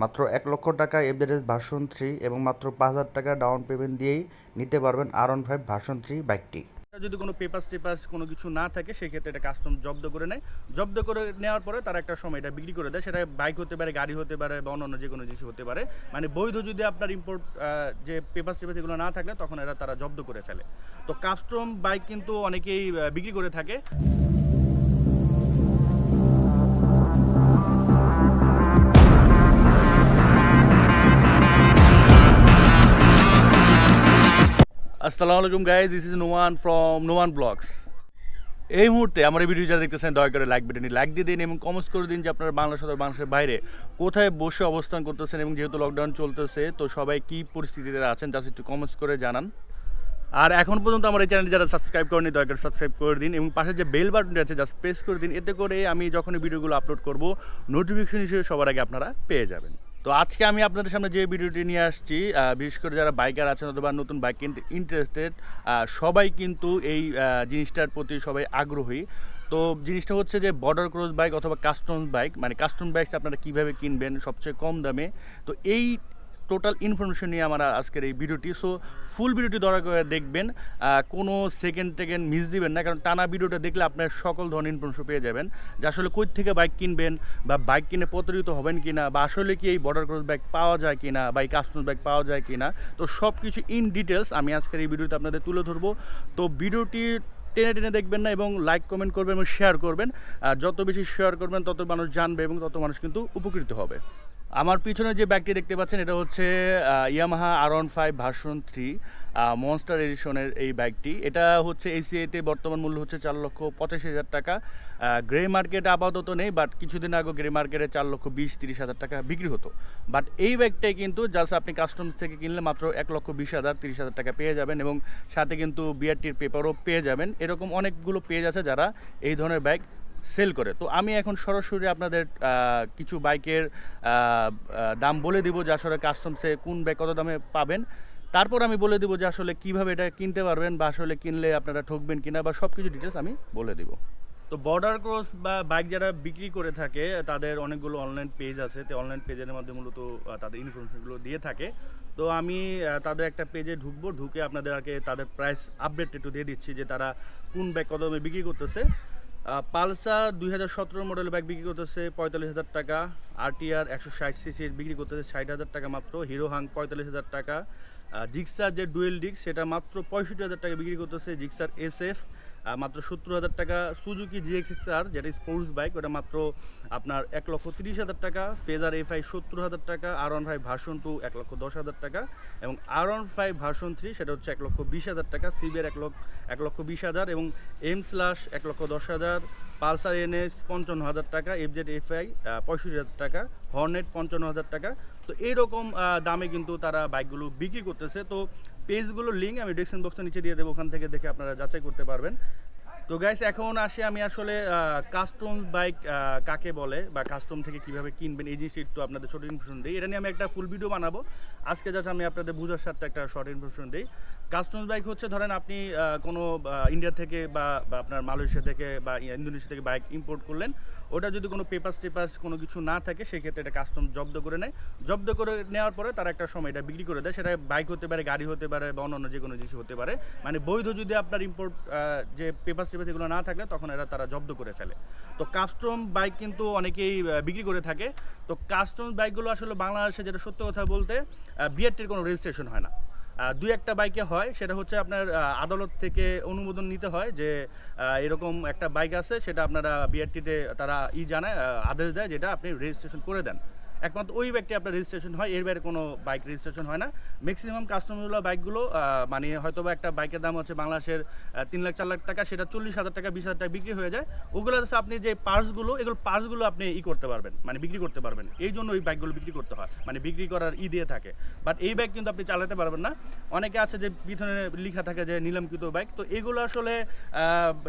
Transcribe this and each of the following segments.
মাত্র এক লক্ষ টাকা এভারেজ ভার্সন থ্রি এবং মাত্র পাঁচ হাজার টাকা ডাউন পেমেন্ট দিয়েই নিতে পারবেন R one five version three বাইকটি। যদি কোনো পেপার টেপার কোনো কিছু না থাকে, সেক্ষেত্রে এটা কাস্টম জব্দ করে নেয়। জব্দ করে নেওয়ার পরে তারা একটা সময় এটা বিক্রি করে দেয়। সেটা বাইক হতে পারে, গাড়ি হতে পারে বা অন্যান্য যে কোনো জিনিস হতে পারে। মানে বৈধ যদি আপনার ইম্পোর্ট যে পেপার টেপার এগুলো না থাকলে তখন এরা তারা জব্দ করে ফেলে। তো কাস্টম বাইক কিন্তু অনেকেই বিক্রি করে থাকে। আসসালামু আলাইকুম guys this is Noman from Noman vlogs এই মুহূর্তে আমার এই ভিডিও যারা দেখতেছেন, দয়া করে লাইক বাটনে লাইক দিয়ে দিন এবং কমেন্টস করে দিন যে আপনারা বাংলাদেশ অথবা বাংলাদেশের বাইরে কোথায় বসে অবস্থান করতেছেন এবং যেহেতু লকডাউন চলতেছে, তো সবাই কি পরিস্থিতিতে আছেন জাস্ট একটু কমেন্টস করে জানান। আর এখন পর্যন্ত আমার এই চ্যানেল যারা সাবস্ক্রাইব করেনি দয়া করে সাবস্ক্রাইব করে দিন এবং পাশে যে বেল বাটনটি আছে জাস্ট প্রেস করে দিন। এতে করে আমি যখনই ভিডিওগুলো আপলোড করব নোটিফিকেশন হিসেবে সবার আগে আপনারা পেয়ে যাবেন। তো আজকে আমি আপনাদের সামনে যে ভিডিওটি নিয়ে আসছি বিশেষ করে যারা বাইকার আছেন অথবা নতুন বাইক কিনতে ইন্টারেস্টেড সবাই কিন্তু এই জিনিসটার প্রতি সবাই আগ্রহী। তো জিনিসটা হচ্ছে যে বর্ডার ক্রস বাইক অথবা কাস্টমস বাইক মানে কাস্টম বাইক আপনারা কীভাবে কিনবেন, সবচেয়ে কম দামে। তো এই টোটাল ইনফরমেশন নিয়ে আমার আজকের এই ভিডিওটি। সো ফুল ভিডিওটি দয়া করে দেখবেন কোনো সেকেন্ড টেকেন্ড মিস দিবেন না, কারণ টানা ভিডিওটা দেখলে আপনার সকল ধরনের ইনফরমেশন পেয়ে যাবেন। যে আসলে কই থেকে বাইক কিনবেন বা বাইক কিনে প্রতারিত হবেন কি না বা আসলে কি এই বর্ডার ক্রস ব্যাগ পাওয়া যায় কিনা, বা এই কাস্টম ব্যাগ পাওয়া যায় কি না তো সব কিছু ইন ডিটেলস আমি আজকের এই ভিডিওতে আপনাদের তুলে ধরবো। তো ভিডিওটি টেনে টেনে দেখবেন না এবং লাইক কমেন্ট করবেন এবং শেয়ার করবেন। যত বেশি শেয়ার করবেন, তত মানুষ জানবে এবং তত মানুষ কিন্তু উপকৃত হবে। আমার পিছনে যে ব্যাগটি দেখতে পাচ্ছেন, এটা হচ্ছে Yamaha R one five version three monster এডিশনের এই ব্যাগটি। এটা হচ্ছে এসিআইতে বর্তমান মূল্য হচ্ছে চার লক্ষ পঁচাশি হাজার টাকা। গ্রে মার্কেটে আপাতত নেই বাট কিছুদিন আগে গ্রে মার্কেটে চার লক্ষ বিশ, তিরিশ হাজার টাকা বিক্রি হতো। বাট এই ব্যাগটাই কিন্তু জাস্ট আপনি কাস্টমস থেকে কিনলে মাত্র এক লক্ষ বিশ হাজার, তিরিশ হাজার টাকা পেয়ে যাবেন এবং সাথে কিন্তু বিআরটির পেপারও পেয়ে যাবেন। এরকম অনেকগুলো পেজ আছে যারা এই ধরনের বাইক সেল করে। তো আমি এখন সরাসরি আপনাদের কিছু বাইকের দাম বলে দিব যে আসলে কাস্টমসে কোন ব্যাগ কত দামে পাবেন। তারপর আমি বলে দিব যে আসলে কীভাবে এটা কিনতে পারবেন বা আসলে কিনলে আপনারা ঠকবেন কিনা বা সব কিছু ডিটেলস আমি বলে দিব। তো বর্ডার ক্রস বা বাইক যারা বিক্রি করে থাকে, তাদের অনেকগুলো অনলাইন পেজ আছে। তো অনলাইন পেজের মধ্যে মূলত তাদের ইনফরমেশনগুলো দিয়ে থাকে। তো আমি তাদের একটা পেজে ঢুকবো, ঢুকে আপনাদেরকে তাদের প্রাইস আপডেট একটু দিয়ে দিচ্ছি যে তারা কোন ব্যাগ কত বিক্রি করতেছে। পালসার দুই হাজার সতেরো মডেল বাইক বিক্রি করতেছে পঁয়তাল্লিশ হাজার টাকা আরটিআর একশো ষাট সিসির বিক্রি করতেছে ষাট হাজার টাকা মাত্র হিরো হাং পঁয়তাল্লিশ হাজার টাকা জিক্সার যে ডুয়েল ডিক্স সেটা মাত্র পঁয়ষট্টি হাজার টাকা বিক্রি করতেছে জিক্সার এস এফ মাত্র সত্তর হাজার টাকা। সুজুকি জিএক্স এক্স আর যেটা স্পোর্টস বাইক ওটা মাত্র আপনার এক লক্ষ তিরিশ হাজার টাকা। ফেজার এফ আই সত্তর হাজার টাকা R one five version two এক লক্ষ দশ হাজার টাকা। এবং R one five version three সেটা হচ্ছে এক লক্ষ বিশ হাজার টাকা। সিবিআর এক লক্ষ এক লক্ষ বিশ হাজার। এবং এম স্লাশ এক লক্ষ দশ হাজার। পালসার এনএস পঞ্চান্ন হাজার টাকা, এফজেড এফআই পঁয়ষট্টি হাজার টাকা, হর্নেট পঞ্চান্ন হাজার টাকা। তো এইরকম দামে কিন্তু তারা বাইকগুলো বিক্রি করতেছে। তো পেজগুলোর লিঙ্ক আমি ডিসক্রিপশন বক্সের নিচে দিয়ে দেবো, ওখান থেকে দেখে আপনারা যাচাই করতে পারবেন। তো গাইস এখন আসে আমি আসলে কাস্টম বাইক কাকে বলে বা কাস্টম থেকে কীভাবে কিনবেন, এই জিনিসটা একটু আপনাদের শর্ট ইনফরমেশন দিই। এটা নিয়ে আমি একটা ফুল ভিডিও বানাবো। আজকে জাস্ট আমি আপনাদের বোঝার সাথে একটা শর্ট ইনফরমেশন দিই। কাস্টমস বাইক হচ্ছে, ধরেন আপনি কোনো ইন্ডিয়া থেকে বা বা আপনার মালয়েশিয়া থেকে বা, ইন্দোনেশিয়া থেকে বাইক ইম্পোর্ট করলেন। ওটা যদি কোনো পেপার টেপার কোনো কিছু না থাকে, সেক্ষেত্রে এটা কাস্টম জব্দ করে নেয়। জব্দ করে নেওয়ার পরে তারা একটা সময় এটা বিক্রি করে দেয়। সেটা বাইক হতে পারে, গাড়ি হতে পারে বা অন্যান্য যে কোনো জিনিস হতে পারে। মানে বৈধ যদি আপনার ইম্পোর্ট যে পেপার টেপার এগুলো না থাকলে তখন এরা তারা জব্দ করে ফেলে। তো কাস্টম বাইক কিন্তু অনেকেই বিক্রি করে থাকে। তো কাস্টম বাইকগুলো আসলে বাংলাদেশে যেটা সত্য কথা বলতে বিআরটির কোনো রেজিস্ট্রেশন হয় না। দুই একটা বাইকে হয়, সেটা হচ্ছে আপনার আদালত থেকে অনুমোদন নিতে হয় যে এরকম একটা বাইক আছে, সেটা আপনারা বিআরটিতে তারা ই জানায় আদেশ দেয়, যেটা আপনি রেজিস্ট্রেশন করে দেন। একমাত্র ওই বাইকটি আপনার রেজিস্ট্রেশন হয়, এর বাইরে কোনো বাইক রেজিস্ট্রেশন হয় না। ম্যাক্সিমাম কাস্টমারগুলো বাইকগুলো মানে হয়তো বা একটা বাইকের দাম হচ্ছে বাংলাদেশের তিন লাখ, চার লাখ টাকা, সেটা চল্লিশ হাজার টাকা, বিশ হাজার টাকা বিক্রি হয়ে যায়। ওগুলো হচ্ছে আপনি যে পার্টসগুলো এগুলো পার্টসগুলো আপনি ই করতে পারবেন মানে বিক্রি করতে পারবেন। এই জন্য ওই বাইকগুলো বিক্রি করতে হয় মানে বিক্রি করার ই দিয়ে থাকে। বাট এই বাইক কিন্তু আপনি চালাতে পারবেন না। অনেকে আছে যে পিছনে লেখা থাকে যে নিলামকৃত বাইক তো এগুলো আসলে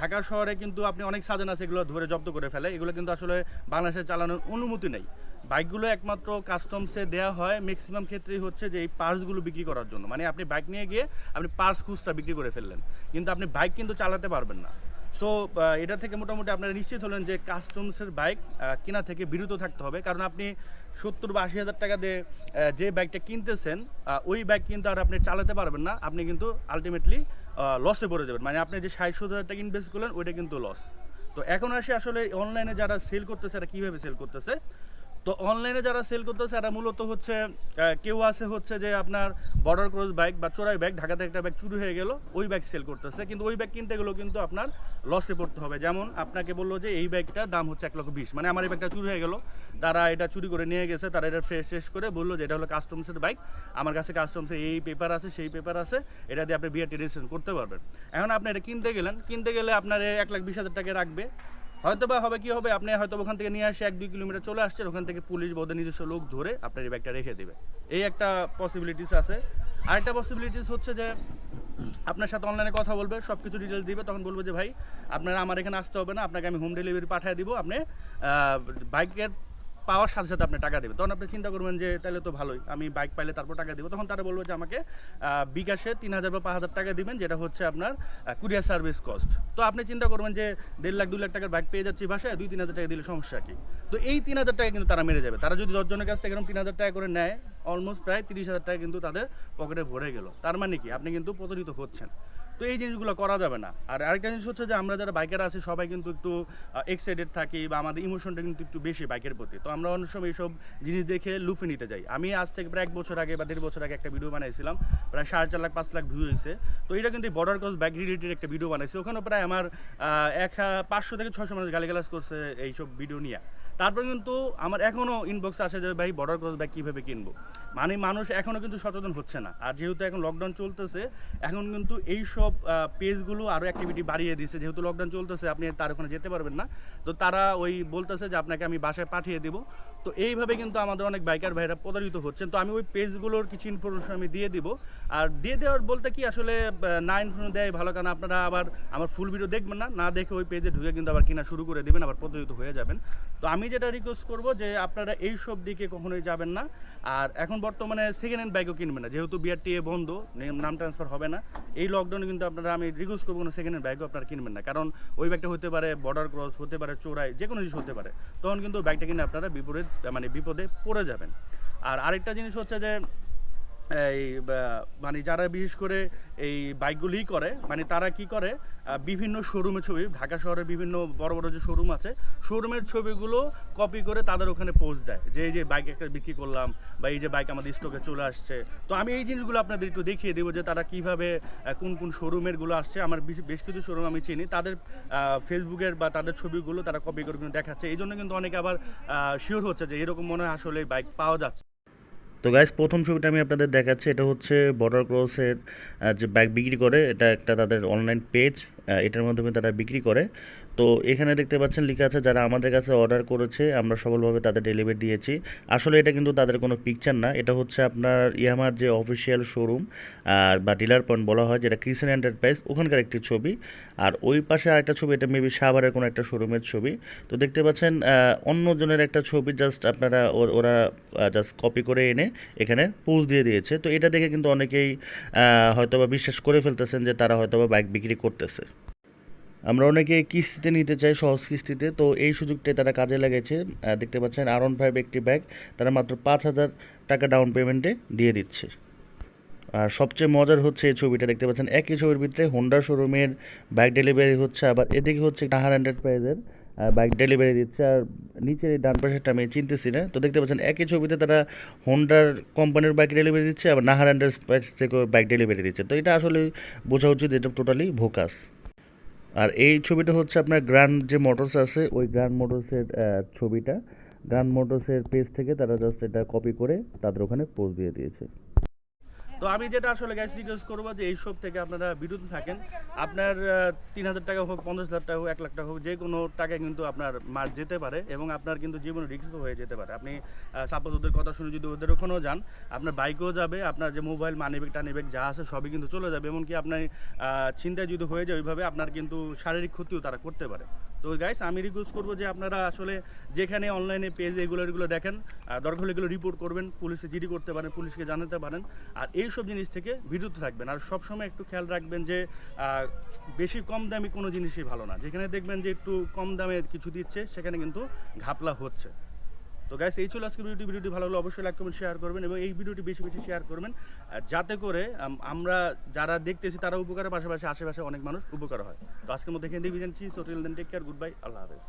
ঢাকা শহরে কিন্তু আপনি অনেক সাজান আছে, এগুলো ধরে জব্দ করে ফেলে। এগুলো কিন্তু আসলে বাংলাদেশে চালানোর অনুমতি নেই। বাইকগুলো একমাত্র কাস্টমসে দেওয়া হয়। ম্যাক্সিমাম ক্ষেত্রেই হচ্ছে যে এই পার্টসগুলো বিক্রি করার জন্য। মানে আপনি বাইক নিয়ে গিয়ে আপনি পার্টস খুচরা বিক্রি করে ফেললেন। কিন্তু আপনি বাইক কিন্তু চালাতে পারবেন না। সো এটা থেকে মোটামুটি আপনারা নিশ্চিত হলেন যে কাস্টমসের বাইক কেনা থেকে বিরত থাকতে হবে। কারণ আপনি সত্তর বা আশি হাজার টাকা দিয়ে যে বাইকটা কিনতেছেন ওই বাইক কিন্তু আর আপনি চালাতে পারবেন না। আপনি কিন্তু আলটিমেটলি লসে পড়ে যাবেন। মানে আপনি যে ষাট, সত্তর টাকা ইনভেস্ট করলেন, ওইটা কিন্তু লস তো এখন আসে আসলে অনলাইনে যারা সেল করতেছে, এরা কীভাবে সেল করতেছে? তো অনলাইনে যারা সেল করতেছে, এরা মূলত হচ্ছে কেউ আছে হচ্ছে যে আপনার বর্ডার ক্রস বাইক বা চোরাই ব্যাগ ঢাকাতে একটা ব্যাগ চুরি হয়ে গেল, ওই ব্যাগ সেল করতেছে। কিন্তু ওই ব্যাগ কিনতে গেলেও কিন্তু আপনার লসে পড়তে হবে। যেমন আপনাকে বলল যে এই ব্যাগটার দাম হচ্ছে এক লক্ষ বিশ। মানে আমার এই ব্যাগটা চুরি হয়ে গেল। তারা এটা চুরি করে নিয়ে গেছে, তারা এটা ফ্রেশ টেস্ট করে বলল যে এটা হলো কাস্টমসের বাইক আমার কাছে কাস্টমসের এই পেপার আছে, সেই পেপার আছে। এটা দিয়ে আপনি বিআরটি রেজিস্ট্রেশন করতে পারবেন। এখন আপনি এটা কিনতে গেলেন। কিনতে গেলে আপনার এক লাখ বিশ হাজার টাকা রাখবে। হয়তো বা হবে, কি হবে? আপনি হয়তো ওখান থেকে নিয়ে আসে এক দুই কিলোমিটার চলে আসছেন, ওখান থেকে পুলিশ বা ওদের নিজস্ব লোক ধরে আপনার এই ব্যাগটা রেখে দেবে। এই একটা পসিবিলিটিস আছে। আরেকটা পসিবিলিটিস হচ্ছে যে, আপনার সাথে অনলাইনে কথা বলবে সব কিছু ডিটেলস দিবে, তখন বলব যে, ভাই, আপনারা, আমার এখানে আসতে হবে না, আপনাকে আমি হোম ডেলিভারি পাঠিয়ে দিব। আপনি বাইকের পাওয়ার সাথে সাথে আপনি টাকা দেবেন। তখন আপনি চিন্তা করবেন যে, তাহলে তো ভালোই, আমি বাইক পাইলে তারপর টাকা দেবো। তখন তারা বলব যে, আমাকে বিকাশে তিন হাজার বা পাঁচ হাজার টাকা দিবেন, যেটা হচ্ছে আপনার কুরিয়ার সার্ভিস কস্ট। তো আপনি চিন্তা করবেন যে, দেড় লাখ দু লাখ টাকার বাইক পেয়ে যাচ্ছি ভাষায় দুই, তিন হাজার টাকা দিলে সমস্যা কি? তো এই তিন হাজার টাকা কিন্তু তারা মেরে যাবে। তারা যদি দশজনের কাছ থেকে এরকম তিন হাজার টাকা করে নেয় অলমোস্ট প্রায় তিরিশ হাজার টাকা কিন্তু তাদের পকেটে ভরে গেল। তার মানে কি? আপনি কিন্তু প্রতারিত হচ্ছেন। তো এই জিনিসগুলো করা যাবে না। আর আরেকটা জিনিস হচ্ছে যে আমরা যারা বাইকার আছি, সবাই কিন্তু একটু এক্সাইটেড থাকি বা আমাদের ইমোশনটা কিন্তু একটু বেশি বাইকের প্রতি। তো আমরা অনেক সময় এইসব জিনিস দেখে লুফে নিতে যাই। আমি আজ থেকে প্রায় এক বছর আগে বা দেড় বছর আগে একটা ভিডিও বানাইছিলাম, প্রায় সাড়ে চার লাখ, পাঁচ লাখ ভিউ হয়েছে। তো এটা কিন্তু বর্ডার ক্রস বাইক রিলেটেড একটা ভিডিও বানাইছি। ওখানে প্রায় আমার এক, পাঁচশো থেকে ছশো মানুষ গালিগালাজ করছে এইসব ভিডিও নিয়ে। তারপর কিন্তু আমার এখনও ইনবক্স আসে যে, ভাই বর্ডার ক্রস বাইক কীভাবে কিনবো? মানে মানুষ এখনও কিন্তু সচেতন হচ্ছে না। আর যেহেতু এখন লকডাউন চলতেছে, এখন কিন্তু এই সব পেজগুলো আরও অ্যাক্টিভিটি বাড়িয়ে দিচ্ছে যেহেতু লকডাউন চলতেছে, আপনি তার ওখানে যেতে পারবেন না। তো তারা ওই বলতেছে যে, আপনাকে আমি বাসায় পাঠিয়ে দেবো। তো এইভাবে কিন্তু আমাদের অনেক বাইকার ভাইরা প্রতারিত হচ্ছেন। তো আমি ওই পেজগুলোর কিছু ইনফরমেশন আমি দিয়ে দিব। আর দিয়ে দেওয়ার বলতে কি, আসলে না ইনফরমেশন দেয় ভালো। কারণ আপনারা আবার আমার ফুল ভিডিও দেখবেন না। না দেখে ওই পেজে ঢুকে কিন্তু আবার কিনা শুরু করে দেবেন, আবার প্রতারিত হয়ে যাবেন। তো আমি যেটা রিকোয়েস্ট করব যে, আপনারা এই সব দিকে কখনোই যাবেন না। আর এখন বর্তমানে সেকেন্ড হ্যান্ড বাইকও কিনবে না। যেহেতু বিআরটিএ বন্ধ, নাম ট্রান্সফার হবে না। এই লকডাউনে কিন্তু আপনারা, আমি রিকোয়েস্ট করব কোনো সেকেন্ড হ্যান্ড বাইকও আপনারা কিনবেন না। কারণ ওই ব্যাগটা হতে পারে বর্ডার ক্রস হতে পারে চোরাই যে কোনো জিনিস হতে পারে। তখন কিন্তু ব্যাগটা কিনে আপনারা বিপরীত মানে বিপদে পড়ে যাবেন। আর আরেকটা জিনিস হচ্ছে যে এই মানে যারা বিশেষ করে এই বাইকগুলিই করে মানে তারা কি করে বিভিন্ন শোরুমের ছবি, ঢাকা শহরের বিভিন্ন বড় বড় যে শোরুম আছে শোরুমের ছবিগুলো কপি করে তাদের ওখানে পোস্ট দেয় যে, এই যে বাইক একটা বিক্রি করলাম, বা এই যে বাইক আমাদের স্টকে চলে আসছে। তো আমি এই জিনিসগুলো আপনাদের একটু দেখিয়ে দেবো যে তারা কীভাবে কোন কোন শোরুমেরগুলো আসছে। আমার বেশ কিছু শোরুম আমি চিনি। তাদের ফেসবুকের বা তাদের ছবিগুলো তারা কপি করে কিন্তু দেখাচ্ছে। এই জন্য কিন্তু অনেকে আবার শিওর হচ্ছে যে এরকম মনে হয় আসলে বাইক পাওয়া যাচ্ছে। তো গাইজ প্রথম ছবিটা আমি আপনাদের দেখাচ্ছি, এটা হচ্ছে বর্ডার ক্রসের যে ব্যাগ বিক্রি করে, এটা একটা তাদের অনলাইন পেজ এটার মাধ্যমে তারা বিক্রি করে। তো এখানে দেখতে পাচ্ছেন লেখা আছে, যারা আমাদের কাছে অর্ডার করেছে, আমরা সফলভাবে তাদের ডেলিভারি দিয়েছি। আসলে এটা কিন্তু তাদের কোনো পিকচার না, এটা হচ্ছে আপনার ইয়ামার যে অফিসিয়াল শোরুম আর বা ডিলার পয়েন্ট বলা হয়, যেটা ক্রিসেন এন্টারপ্রাইজ ওখানকার একটি ছবি। আর ওই পাশে আরেকটা ছবি, এটা মেবি সাভারের কোনো একটা শোরুমের ছবি। তো দেখতে পাচ্ছেন অন্যজনের একটা ছবি জাস্ট আপনারা ওরা জাস্ট কপি করে এনে এখানে পোজ দিয়ে দিয়েছে। তো এটা দেখে কিন্তু অনেকেই হয়তোবা বিশ্বাস করে ফেলতেছেন যে তারা হয়তোবা বাইক বিক্রি করতেছে। আমরা অনেকে কিস্তিতে নিতে চাই, সহজ কিস্তিতে। তো এই সুযোগটাই তারা কাজে লেগেছে দেখতে পাচ্ছেন আরন ফাইভ একটি ব্যাগ তারা মাত্র পাঁচ হাজার টাকা ডাউন পেমেন্টে দিয়ে দিচ্ছে। আর সবচেয়ে মজার হচ্ছে এই ছবিটা, দেখতে পাচ্ছেন একই ছবির ভিতরে হোন্ডা শোরুমের বাইক ডেলিভারি হচ্ছে, আবার এদিকে হচ্ছে নাহার এন্টারপ্রাইজের বাইক ডেলিভারি দিচ্ছে, আর নিচের এই ডান পাশেরটা আমি চিনতেছি না। তো দেখতে পাচ্ছেন একই ছবিতে তারা হোন্ডার কোম্পানির বাইক ডেলিভারি দিচ্ছে, আবার নাহার এন্টারপ্রাইজ থেকেও বাইক ডেলিভারি দিচ্ছে। তো এটা আসলে বোঝা উচিত এটা টোটালি ভোকাস আর এই ছবিটা হচ্ছে আপনার গ্র্যান্ড যে মোটরস আছে, ওই গ্র্যান্ড মোটরসের ছবিটা। গ্র্যান্ড মোটরসের পেজ থেকে তারা জাস্ট এটা কপি করে তাদের ওখানে পোস্ট দিয়ে দিয়েছে। তো আমি যেটা আসলে গাইস রিকোয়েস্ট করব যে এইসব থেকে আপনারা বিরত থাকেন। আপনার তিন হাজার টাকা হোক, পঞ্চাশ হাজার টাকা হোক, এক লাখ টাকা হোক, যে কোনো টাকায় কিন্তু আপনার মার যেতে পারে এবং আপনার কিন্তু জীবনে রিস্ক হয়ে যেতে পারে। আপনি সাপোজ ওদের কথা শুনে যদি ওদের ওখানেও যান, আপনার বাইকেও যাবে, আপনার যে মোবাইল মানিব্যাগ টানিব্যাগ যা আছে সবই কিন্তু চলে যাবে। এমনকি আপনার চিন্তায় যদি হয়ে যায়, ওইভাবে আপনার কিন্তু শারীরিক ক্ষতিও তারা করতে পারে। তো গাইস আমি রিকোয়েস্ট করব যে আপনারা আসলে যেখানে অনলাইনে পেজ এগুলো এগুলো দেখেন দরকার হলে এগুলো রিপোর্ট করবেন পুলিশে জিডি করতে পারেন পুলিশকে জানাতে পারেন, আর এই সব জিনিস থেকে বিরত থাকবেন। আর সবসময় একটু খেয়াল রাখবেন যে বেশি কম দামি কোনো জিনিসই ভালো না। যেখানে দেখবেন যে একটু কম দামে কিছু দিচ্ছে, সেখানে কিন্তু ঘাপলা হচ্ছে। তো গ্যাস এই ছিল আজকে ভিডিওটি। ভিডিওটি ভালো লাগলে অবশ্যই লাইক কমেন্ট শেয়ার করবেন এবং এই ভিডিওটি বেশি বেশি শেয়ার করবেন যাতে করে আমরা যারা দেখতেছি তারা উপকারের পাশাপাশি আশেপাশে অনেক মানুষ উপকার হয়। তো আজকের মধ্যে এখানে দিয়ে বিজানছি so till then take care good bye আল্লাহ হাফেজ।